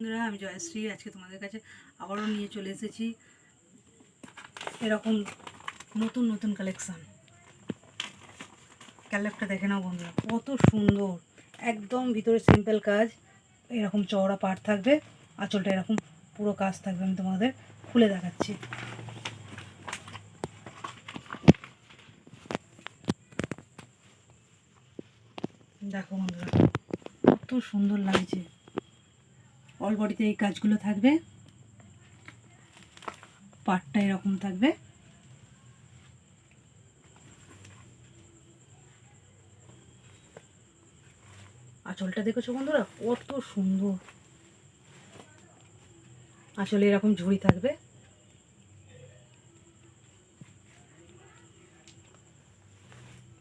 বন্ধুরা, আমি জয়শ্রী। আজকে তোমাদের কাছে আবারও নিয়ে চলে এসেছি এরকম নতুন নতুন কালেকশান ক্যালেপটা দেখে নাও বন্ধুরা, কত সুন্দর। একদম ভিতরে সিম্পল কাজ, এরকম চওড়া পাট থাকবে, আঁচলটা এরকম পুরো কাজ থাকবে, আমি তোমাদের খুলে দেখাচ্ছি। দেখো বন্ধুরা, কত সুন্দর লাগছে। অল বডিতে এই কাজগুলো থাকবে। পাটটা এরকম থাকবে। আঁচলটা দেখেছ বন্ধুরা? কত সুন্দর। আসলে এরকম ঝুড়ি থাকবে।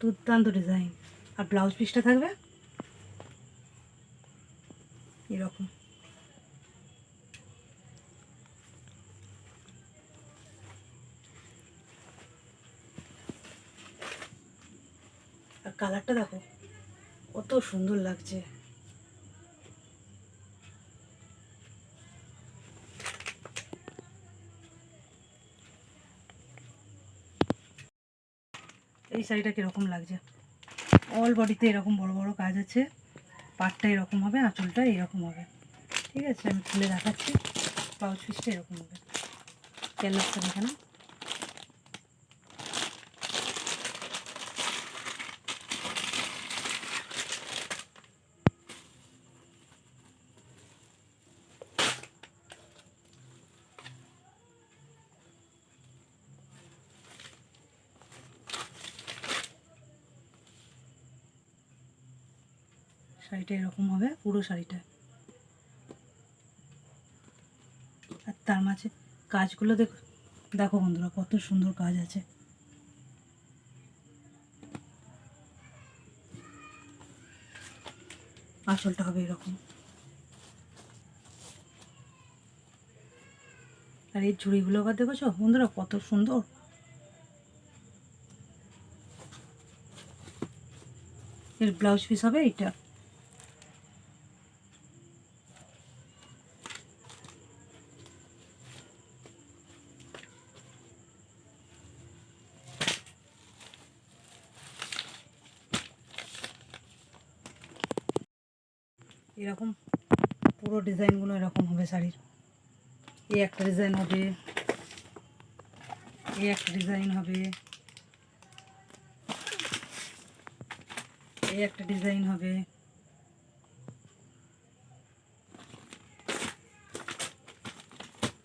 দুর্দান্ত ডিজাইন। আর ব্লাউজ পিসটা থাকবে? এরকম। কালারটা দেখো, কত সুন্দর লাগছে। এই শাড়িটা কীরকম লাগছে? অল বডিতে এরকম বড় বড় কাজ আছে, পাটটা এরকম হবে, আঁচলটা এরকম হবে। ঠিক আছে, আমি খুলে দেখাচ্ছি ব্লাউজ পিসটা এরকম হবে। ক্যানভাসটা দেখে না শাড়িটা এরকম হবে, পুরো শাড়িটা। আর তার মাঝে কাজগুলো দেখো দেখো বন্ধুরা, কত সুন্দর কাজ আছে। আঁচলটা হবে এরকম। আর এই ঝুড়িগুলো আবার দেখেছ বন্ধুরা, কত সুন্দর। এর ব্লাউজ পিস হবে এইটা। এরকম পুরো ডিজাইনগুলো এরকম হবে শাড়ির। এই একটা ডিজাইন হবে, এই একটা ডিজাইন হবে, এই একটা ডিজাইন হবে।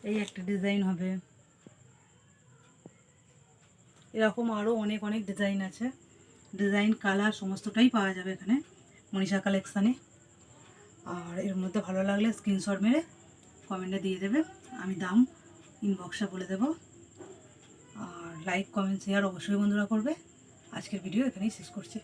এই একটা ডিজাইন হবে। এরকম আরও অনেক অনেক ডিজাইন আছে। ডিজাইন, কালার, সমস্তটাই পাওয়া যাবে এখানে মনীষা কালেকশানে। আর এর মধ্যে ভালো লাগলে স্ক্রিনশট মেরে কমেন্টে দিয়ে দেবে। আমি দাম ইনবক্সে বলে দেব। আর লাইক কমেন্ট শেয়ার অবশ্যই বন্ধুরা করবে। আজকের ভিডিও এখানেই শেষ করছি।